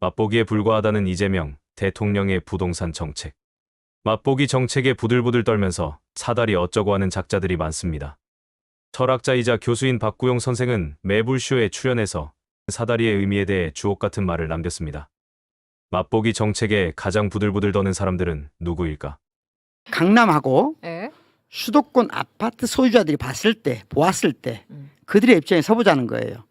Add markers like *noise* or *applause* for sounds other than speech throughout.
맛보기에 불과하다는 이재명 대통령의 부동산 정책. 맛보기 정책에 부들부들 떨면서 사다리 어쩌고 하는 작자들이 많습니다. 철학자이자 교수인 박구용 선생은 매불쇼에 출연해서 사다리의 의미에 대해 주옥 같은 말을 남겼습니다. 맛보기 정책에 가장 부들부들 떠는 사람들은 누구일까? 강남하고 예. 수도권 아파트 소유자들이 봤을 때 보았을 때 음. 그들의 입장에 서보자는 거예요.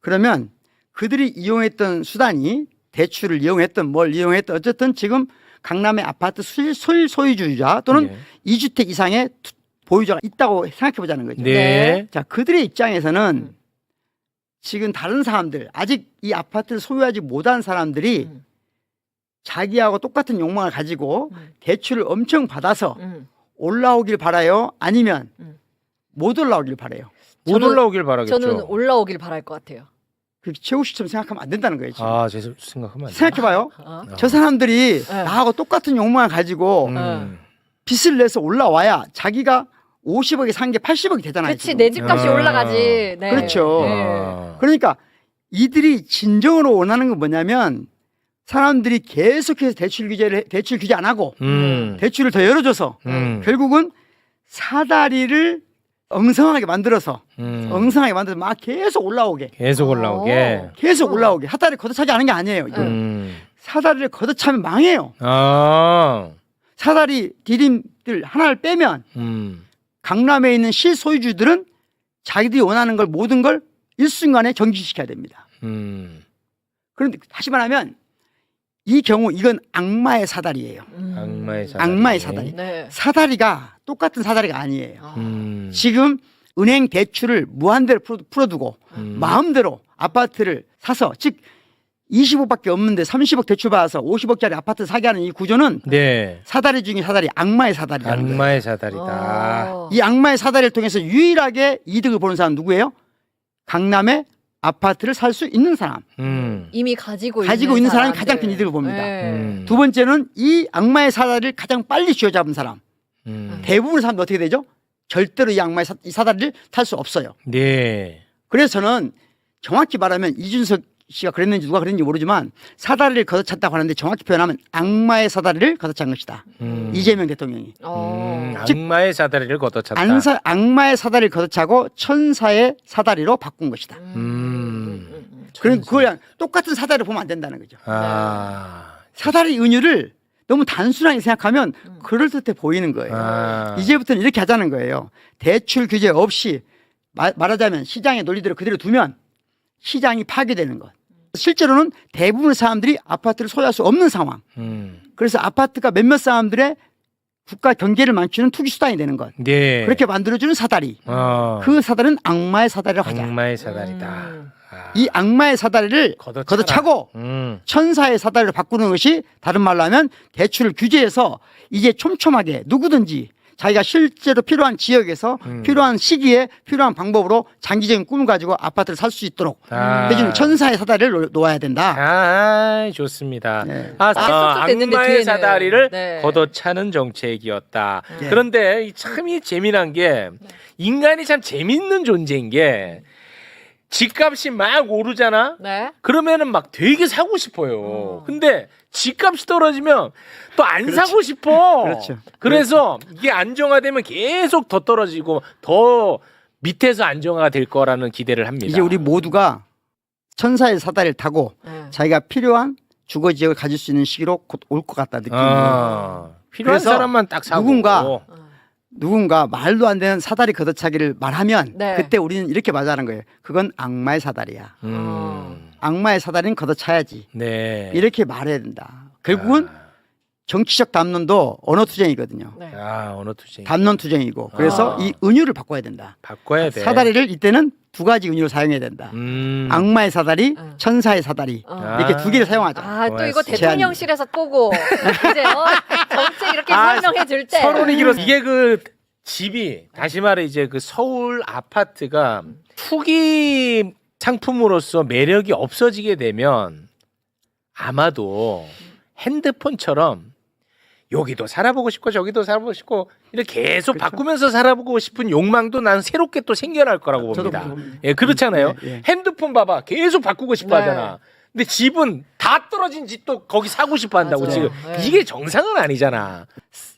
그러면 그들이 이용했던 수단이 대출을 이용했던 뭘 이용했던 어쨌든 지금 강남의 아파트 수- 소유 소유주자 또는 네. 이 2주택 이상의 투- 보유자가 있다고 생각해 보자는 거죠. 네. 자, 그들의 입장에서는 음. 지금 다른 사람들, 아직 이 아파트를 소유하지 못한 사람들이 음. 자기하고 똑같은 욕망을 가지고 음. 대출을 엄청 받아서 음. 올라오길 바라요? 아니면 음. 못 올라오길 바라요? 못 저는- 올라오길 바라겠죠. 저는 올라오길 바랄 것 같아요. 그렇게 최후 시점 생각하면 안 된다는 거예요. 지금. 아, 제 생각하면 안 돼. 생각해봐요. 어? 저 사람들이 네. 나하고 똑같은 욕망을 가지고 음. 빚을 내서 올라와야 자기가 50억에 산 게 80억이 되잖아요. 그치 지금. 내 집값이 아. 올라가지. 네. 그렇죠. 네. 아. 그러니까 이들이 진정으로 원하는 건 뭐냐면 사람들이 계속해서 대출 규제를 대출 규제 안 하고 음. 대출을 더 열어줘서 음. 결국은 사다리를 엉성하게 만들어서 음. 엉성하게 만들어서 막 계속 올라오게 계속 올라오게. 어. 계속 올라오게 사다리 걷어차지 않은 게 아니에요. 이거. 음. 사다리를 걷어차면 망해요. 아. 사다리 디딤들 하나를 빼면 음. 강남에 있는 실소유주들은 자기들이 원하는 걸 모든 걸 일순간에 정지시켜야 됩니다. 음. 그런데 다시 말하면 이 경우 이건 악마의 사다리예요. 음. 악마의 사다리. 악마의 사다리. 네. 사다리가 똑같은 사다리가 아니에요. 아. 음. 지금 은행 대출을 무한대로 풀어- 풀어두고 음. 마음대로 아파트를 사서 즉 25밖에 없는데 30억 대출 받아서 50억짜리 아파트 사게 하는 이 구조는 네. 사다리 중에 사다리 악마의 사다리라는 거예요. 악마의 사다리다. 어. 이 악마의 사다리를 통해서 유일하게 이득을 보는 사람 누구예요? 강남에 아파트를 살 수 있는 사람. 음. 이미 가지고 가지고 있는 사람이 사람들. 가장 큰 이득을 봅니다. 네. 음. 두 번째는 이 악마의 사다리를 가장 빨리 쥐어잡은 사람. 음. 대부분의 사람도 어떻게 되죠? 절대로 이 악마의 사, 이 사다리를 탈 수 없어요. 네. 그래서 저는 정확히 말하면 이준석 씨가 그랬는지 누가 그랬는지 모르지만 사다리를 걷어찼다고 하는데 정확히 표현하면 악마의 사다리를 걷어찬 것이다. 음. 이재명 대통령이. 어. 음. 즉, 악마의 사다리를 걷어찼다. 안사, 악마의 사다리를 걷어차고 천사의 사다리로 바꾼 것이다. 음. 그럼 그걸 똑같은 사다리를 보면 안 된다는 거죠. 아. 사다리 은유를 너무 단순하게 생각하면 그럴듯해 보이는 거예요. 아. 이제부터는 이렇게 하자는 거예요. 대출 규제 없이 마- 말하자면 시장의 논리대로 그대로 두면 시장이 파괴되는 것. 실제로는 대부분의 사람들이 아파트를 소유할 수 없는 상황. 음. 그래서 아파트가 몇몇 사람들의 국가 경제를 망치는 투기 수단이 되는 것. 네. 그렇게 만들어주는 사다리. 어. 그 사다리는 악마의 사다리라고 하자. 악마의 사다리다. 음. 아. 이 악마의 사다리를 걷어차라. 걷어차고 음. 천사의 사다리를 바꾸는 것이 다른 말로 하면 대출을 규제해서 이제 촘촘하게 누구든지 자기가 실제로 필요한 지역에서 음. 필요한 시기에 필요한 방법으로 장기적인 꿈을 가지고 아파트를 살 수 있도록 아. 해주는 천사의 사다리를 놓- 놓아야 된다. 아, 좋습니다. 네. 아, 아, 아, 됐는데 악마의 뒤에는. 사다리를 네. 걷어차는 정책이었다. 네. 그런데 이 참이 재미난 게 인간이 참 재밌는 존재인 게 집값이 막 오르잖아. 네. 그러면은 막 되게 사고 싶어요. 어. 근데 집값이 떨어지면 또 안. 사고 싶어. *laughs* 그렇죠. 그래서 이게 안정화되면 계속 더 떨어지고 더 밑에서 안정화가 될 거라는 기대를 합니다. 이제 우리 모두가 천사의 사다리를 타고 네. 자기가 필요한 주거 지역을 가질 수 있는 시기로 곧 올 것 같다 느낌이. 아, 필요한 그래서 사람만 딱 사고 누군가 어. 누군가 말도 안 되는 사다리 걷어차기를 말하면 네. 그때 우리는 이렇게 맞아하는 거예요. 그건 악마의 사다리야. 음. 악마의 사다리는 걷어차야지. 네. 이렇게 말해야 된다. 결국은 정치적 담론도 언어 투쟁이거든요. 네. 아, 언어 투쟁. 담론 투쟁이고 그래서 아. 이 은유를 바꿔야 된다. 바꿔야 돼. 사다리를 이때는 두 가지 은유로 사용해야 된다. 음. 악마의 사다리, 음. 천사의 사다리 어. 이렇게 아. 두 개를 사용하자. 아, 또 이거 고맙습니다. 대통령실에서 보고 *laughs* 이제 어, 정책 이렇게 아, 설명해 줄 때. 서론이 길어. 이게 그 집이 다시 말해 이제 그 서울 아파트가 투기 상품으로서 매력이 없어지게 되면 아마도 핸드폰처럼 여기도 살아보고 싶고 저기도 살아보고 싶고 이렇게 계속 그렇죠. 바꾸면서 살아보고 싶은 욕망도 난 새롭게 또 생겨날 거라고 봅니다. 예, 그렇잖아요. 예, 예. 핸드폰 봐봐. 계속 바꾸고 싶어 네. 하잖아. 근데 집은 다다 떨어진 집도 거기 사고 싶어 한다고 맞아요. 지금 네. 이게 정상은 아니잖아.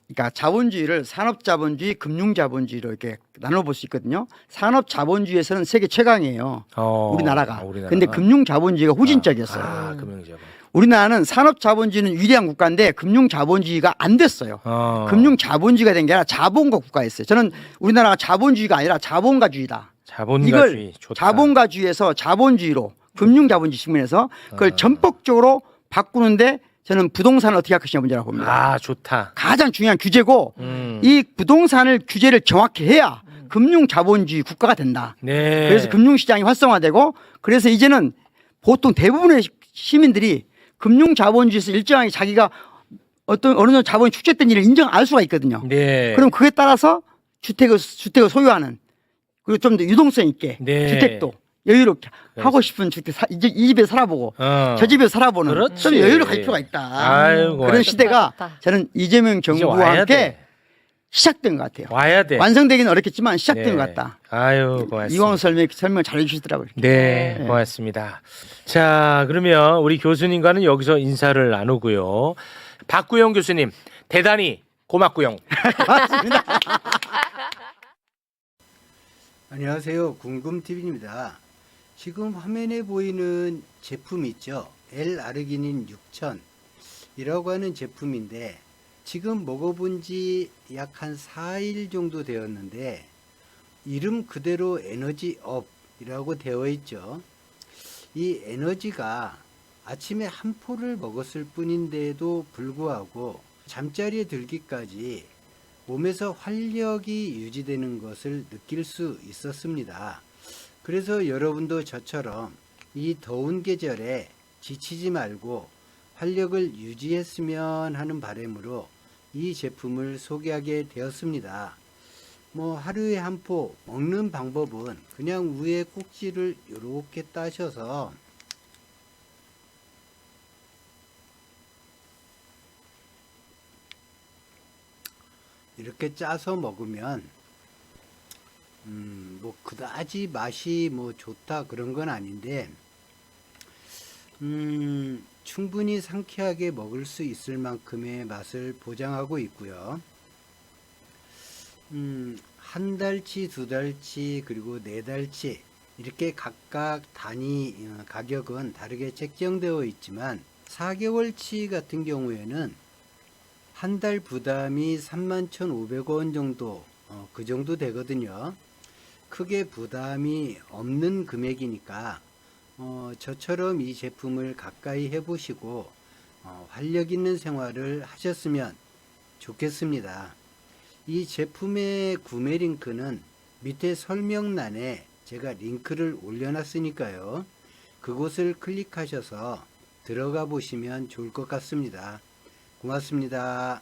그러니까 자본주의를 산업 자본주의, 금융 자본주의로 이렇게 나눠볼 수 있거든요. 산업 자본주의에서는 세계 최강이에요. 어, 우리나라가. 우리나라가. 근데 금융 자본주의가 후진적이었어요. 아, 금융자본. 우리나라는 산업 자본주의는 위대한 국가인데 금융 자본주의가 안 됐어요. 어. 금융 자본주의가 된 게 아니라 자본가 국가였어요. 저는 우리나라가 자본주의가 아니라 자본가주의다. 자본가주의 이걸 좋다. 자본가주의에서 자본주의로 금융자본주의 측면에서 그걸 아. 전폭적으로 바꾸는데 저는 부동산을 어떻게 할 것이냐 문제라고 봅니다. 아 좋다. 가장 중요한 규제고 음. 이 부동산을 규제를 정확히 해야 금융자본주의 국가가 된다. 네. 그래서 금융시장이 활성화되고 그래서 이제는 보통 대부분의 시민들이 금융자본주의에서 일정하게 자기가 어떤 어느 정도 자본이 축적된 일을 인정할 수가 있거든요. 네. 그럼 그에 따라서 주택을 주택을 소유하는 그리고 좀 더 유동성 있게 네. 주택도 여유롭게 하고 싶은 주택 사, 이제 이 집에 살아보고 어. 저 집에 살아보는 그렇지. 좀 여유를 가질 필요가 있다. 아이고, 그런 시대가 좋다. 저는 이재명 이제 정부와 와야 함께 돼. 시작된 것 같아요. 와야 돼. 완성되기는 어렵겠지만 시작된 네. 것 같다. 아유 고맙습니다. 이광호 설명 설명 잘 해 주시더라고요. 네, 네. 고맙습니다. 자, 그러면 우리 교수님과는 여기서 인사를 나누고요. 박구영 교수님, 대단히 고맙고요. *laughs* 안녕하세요. 궁금TV입니다. 지금 화면에 보이는 제품 있죠? L-아르기닌 6000 이라고 하는 제품인데 지금 먹어본 지 약 한 4일 정도 되었는데 이름 그대로 에너지 업 이라고 되어 있죠. 이 에너지가 아침에 한 포를 먹었을 뿐인데도 불구하고 잠자리에 들기까지 몸에서 활력이 유지되는 것을 느낄 수 있었습니다. 그래서 여러분도 저처럼 이 더운 계절에 지치지 말고 활력을 유지했으면 하는 바람으로 이 제품을 소개하게 되었습니다. 뭐 하루에 한 포 먹는 방법은 그냥 위에 꼭지를 이렇게 따셔서 이렇게 짜서 먹으면 음, 뭐 그다지 맛이 뭐 좋다 그런 건 아닌데 음, 충분히 상쾌하게 먹을 수 있을 만큼의 맛을 보장하고 있고요. 음, 한 달치, 두 달치, 그리고 네 달치 이렇게 각각 단위 어, 가격은 다르게 책정되어 있지만 4개월치 같은 경우에는 한 달 부담이 31,500원 정도 어, 그 정도 되거든요. 크게 부담이 없는 금액이니까 어, 저처럼 이 제품을 가까이 해보시고 어, 활력 있는 생활을 하셨으면 좋겠습니다. 이 제품의 구매 링크는 밑에 설명란에 제가 링크를 올려놨으니까요. 그곳을 클릭하셔서 들어가 보시면 좋을 것 같습니다. 고맙습니다.